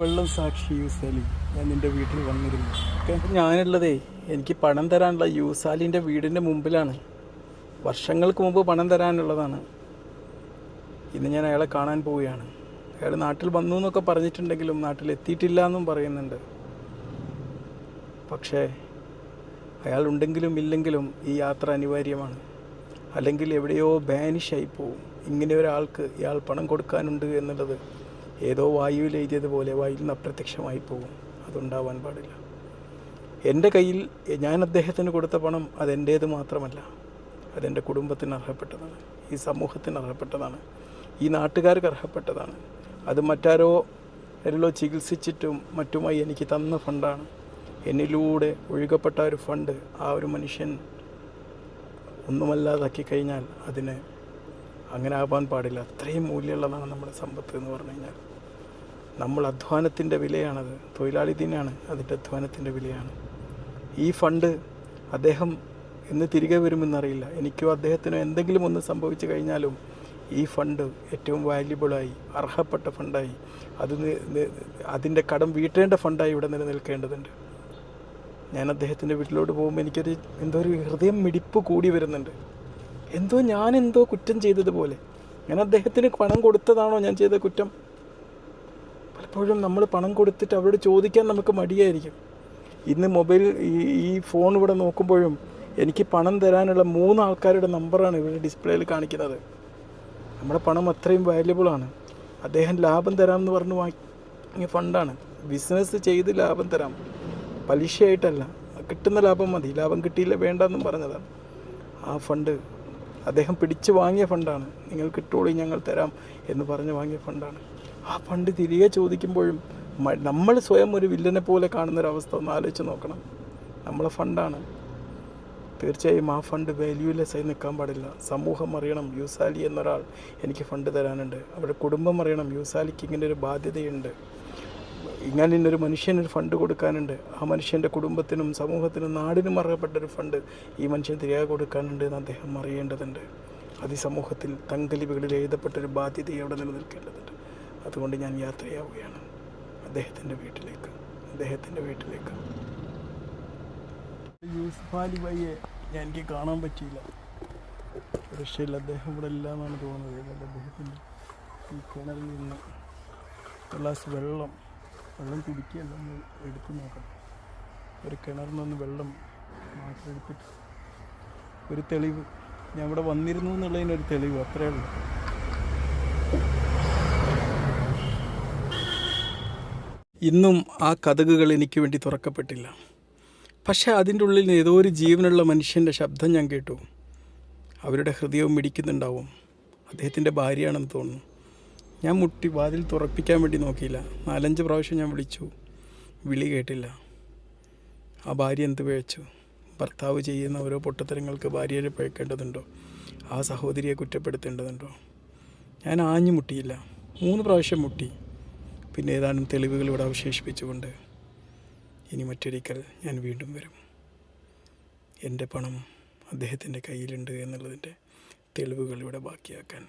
വെള്ളം സാക്ഷി യൂസാലി ഞാൻ നിന്റെ വീട്ടിൽ വന്നിരുന്നു. ഞാനുള്ളതേ എനിക്ക് പണം തരാനുള്ള യൂസാലിന്റെ വീടിന്റെ മുമ്പിലാണ്. വർഷങ്ങൾക്ക് മുമ്പ് പണം തരാനുള്ളതാണ്. ഇന്ന് ഞാൻ അയാളെ കാണാൻ പോവുകയാണ്. അയാൾ നാട്ടിൽ വന്നു എന്നൊക്കെ പറഞ്ഞിട്ടുണ്ടെങ്കിലും നാട്ടിൽ എത്തിയിട്ടില്ല എന്നും പറയുന്നുണ്ട്. പക്ഷേ അയാൾ ഉണ്ടെങ്കിലും ഇല്ലെങ്കിലും ഈ യാത്ര അനിവാര്യമാണ്. അല്ലെങ്കിൽ എവിടെയോ ബാനിഷായി പോവും. ഇങ്ങനെ ഒരാൾക്ക് ഇയാൾ പണം കൊടുക്കാനുണ്ട് എന്നുള്ളത് ഏതോ വായുവിൽ എഴുതിയതുപോലെ വായിൽ നിന്ന് അപ്രത്യക്ഷമായി പോകും. അതുണ്ടാവാൻ പാടില്ല. എന്റെ കയ്യിൽ ഞാൻ അദ്ദേഹത്തിന് കൊടുത്ത പണം അതെന്റേത് മാത്രമല്ല അതെന്റെ കുടുംബത്തിന് അർഹപ്പെട്ടതാണ് ഈ സമൂഹത്തിന് അർഹപ്പെട്ടതാണ് ഈ നാട്ടുകാർക്ക് അർഹപ്പെട്ടതാണ്. അത് മറ്റാരോ എല്ലോ ചികിത്സിച്ചിട്ടും മറ്റുമായി എനിക്ക് തന്ന ഫണ്ടാണ്. എന്നിലൂടെ ഒഴുകപ്പെട്ട ഒരു ഫണ്ട് ആ ഒരു മനുഷ്യൻ ഒന്നുമല്ലാതാക്കി കഴിഞ്ഞാൽ അതിന് അങ്ങനെ ആവാൻ പാടില്ല. അത്രയും മൂല്യമുള്ളതാണ് നമ്മുടെ സമ്പത്ത് എന്ന് പറഞ്ഞു കഴിഞ്ഞാൽ. നമ്മൾ അധ്വാനത്തിന്റെ വിലയാണത്. തൊഴിലാളി തന്നെയാണ് അതിന്റെ അധ്വാനത്തിന്റെ വിലയാണ്. ഈ ഫണ്ട് അദ്ദേഹം എന്ന് തിരികെ വരുമെന്നറിയില്ല. എനിക്കോ അദ്ദേഹത്തിനോ എന്തെങ്കിലും ഒന്ന് സംഭവിച്ചു കഴിഞ്ഞാലും ഈ ഫണ്ട് ഏറ്റവും വാല്യുബിളായി അർഹപ്പെട്ട ഫണ്ടായി അത് അതിന്റെ കടം വീട്ടേണ്ട ഫണ്ടായി ഇവിടെ നിലനിൽക്കേണ്ടതുണ്ട്. ഞാൻ അദ്ദേഹത്തിന്റെ വീട്ടിലോട്ട് പോകുമ്പോൾ എനിക്കൊരു എന്തോ ഒരു ഹൃദയം മിടിപ്പ് കൂടി വരുന്നുണ്ട്. എന്തോ ഞാൻ എന്തോ കുറ്റം ചെയ്തതുപോലെ. ഞാൻ അദ്ദേഹത്തിന് പണം കൊടുത്തതാണോ ഞാൻ ചെയ്ത കുറ്റം? പലപ്പോഴും നമ്മൾ പണം കൊടുത്തിട്ട് അവരോട് ചോദിക്കാൻ നമുക്ക് മടിയായിരിക്കും. ഇന്ന് മൊബൈൽ ഈ ഈ ഫോൺ ഇവിടെ നോക്കുമ്പോഴും എനിക്ക് പണം തരാനുള്ള മൂന്ന് ആൾക്കാരുടെ നമ്പറാണ് ഇവരുടെ ഡിസ്പ്ലേയിൽ കാണിക്കുന്നത്. നമ്മുടെ പണം അത്രയും വാല്യബിളാണ് അദ്ദേഹം ലാഭം തരാമെന്ന് പറഞ്ഞ് വാങ്ങിയ ഫണ്ടാണ്. ബിസിനസ് ചെയ്ത് ലാഭം തരാം. പലിശയായിട്ടല്ല കിട്ടുന്ന ലാഭം മതി. ലാഭം കിട്ടിയില്ല വേണ്ടെന്നും പറഞ്ഞതാണ്. ആ ഫണ്ട് അദ്ദേഹം പിടിച്ച് വാങ്ങിയ ഫണ്ടാണ്. നിങ്ങൾ കിട്ടോളി ഞങ്ങൾ തരാം എന്ന് പറഞ്ഞ് വാങ്ങിയ ഫണ്ടാണ്. ആ ഫണ്ട് തിരികെ ചോദിക്കുമ്പോഴും നമ്മൾ സ്വയം ഒരു വില്ലനെ പോലെ കാണുന്നൊരവസ്ഥ ഒന്ന് ആലോചിച്ച് നോക്കണം. നമ്മളെ ഫണ്ടാണ്. തീർച്ചയായും ആ ഫണ്ട് വാല്യൂലെസ് ആയി നിൽക്കാൻ പാടില്ല. സമൂഹം അറിയണം യൂസാലി എന്നൊരാൾ എനിക്ക് ഫണ്ട് തരാനുണ്ട്. അവരുടെ കുടുംബം അറിയണം യൂസാലിക്ക് ഇങ്ങനെ ഒരു ബാധ്യതയുണ്ട്. ഇങ്ങനെ ഒരു മനുഷ്യനൊരു ഫണ്ട് കൊടുക്കാനുണ്ട്. ആ മനുഷ്യന്റെ കുടുംബത്തിനും സമൂഹത്തിനും നാടിനും അർഹപ്പെട്ട ഒരു ഫണ്ട് ഈ മനുഷ്യൻ തിരികെ കൊടുക്കാനുണ്ട് എന്ന് അദ്ദേഹം അറിയേണ്ടതുണ്ട്. അത് സമൂഹത്തിൽ തങ്കലിപികളിൽ എഴുതപ്പെട്ടൊരു ബാധ്യത അവിടെ നിലനിൽക്കേണ്ടതുണ്ട്. അതുകൊണ്ട് ഞാൻ യാത്രയാവുകയാണ്. അദ്ദേഹത്തിന്റെ വീട്ടിലേക്ക് അദ്ദേഹത്തിന്റെ വീട്ടിലേക്ക്. യൂസുഫാലി ബയ്യെ ഞാൻ എനിക്ക് കാണാൻ പറ്റിയില്ല. റഷ്യയിൽ അദ്ദേഹം ഇവിടെ ഇല്ല എന്നാണ് തോന്നുന്നത് അദ്ദേഹത്തിന്റെ ഈ കിണറിൽ നിന്ന് ഗ്ലാസ് വെള്ളം വെള്ളം കുടിക്കുകയല്ല ഒന്ന് എടുത്ത് നോക്കണം. ഒരു കിണറിൽ നിന്ന് വെള്ളം മാത്രം എടുത്തിട്ട് ഒരു തെളിവ്. ഞാൻ ഇവിടെ വന്നിരുന്നു എന്നുള്ളതിനൊരു തെളിവ് അത്രേ ഉള്ളൂ. ഇന്നും ആ കഥകുകൾ എനിക്ക് വേണ്ടി തുറക്കപ്പെട്ടില്ല. പക്ഷേ അതിന്റെ ഉള്ളിൽ ഏതോ ഒരു ജീവനുള്ള മനുഷ്യന്റെ ശബ്ദം ഞാൻ കേട്ടു. അവരുടെ ഹൃദയവും മിടിക്കുന്നുണ്ടാവും. അദ്ദേഹത്തിന്റെ ഭാര്യയാണെന്ന് തോന്നുന്നു. ഞാൻ മുട്ടി വാതിൽ തുറപ്പിക്കാൻ വേണ്ടി നോക്കിയില്ല. നാലഞ്ച് പ്രാവശ്യം ഞാൻ വിളിച്ചു. വിളി കേട്ടില്ല. ആ ഭാര്യ എന്ത് പിഴച്ചു ഭർത്താവ് ചെയ്യുന്ന ഓരോ പൊട്ടത്തരങ്ങൾക്ക് ഭാര്യയെ പിഴക്കേണ്ടതുണ്ടോ ആ സഹോദരിയെ കുറ്റപ്പെടുത്തേണ്ടതുണ്ടോ? ഞാൻ ആഞ്ഞു മുട്ടിയില്ല. മൂന്ന് പ്രാവശ്യം മുട്ടി. പിന്നെ ഏതാനും തെളിവുകൾ ഇവിടെ അവശേഷിപ്പിച്ചുകൊണ്ട് ഇനി മറ്റൊരിക്കൽ ഞാൻ വീണ്ടും വരും. എന്റെ പണം അദ്ദേഹത്തിന്റെ കയ്യിലുണ്ട് എന്നുള്ളതിന്റെ തെളിവുകൾ ഇവിടെ ബാക്കിയാക്കാൻ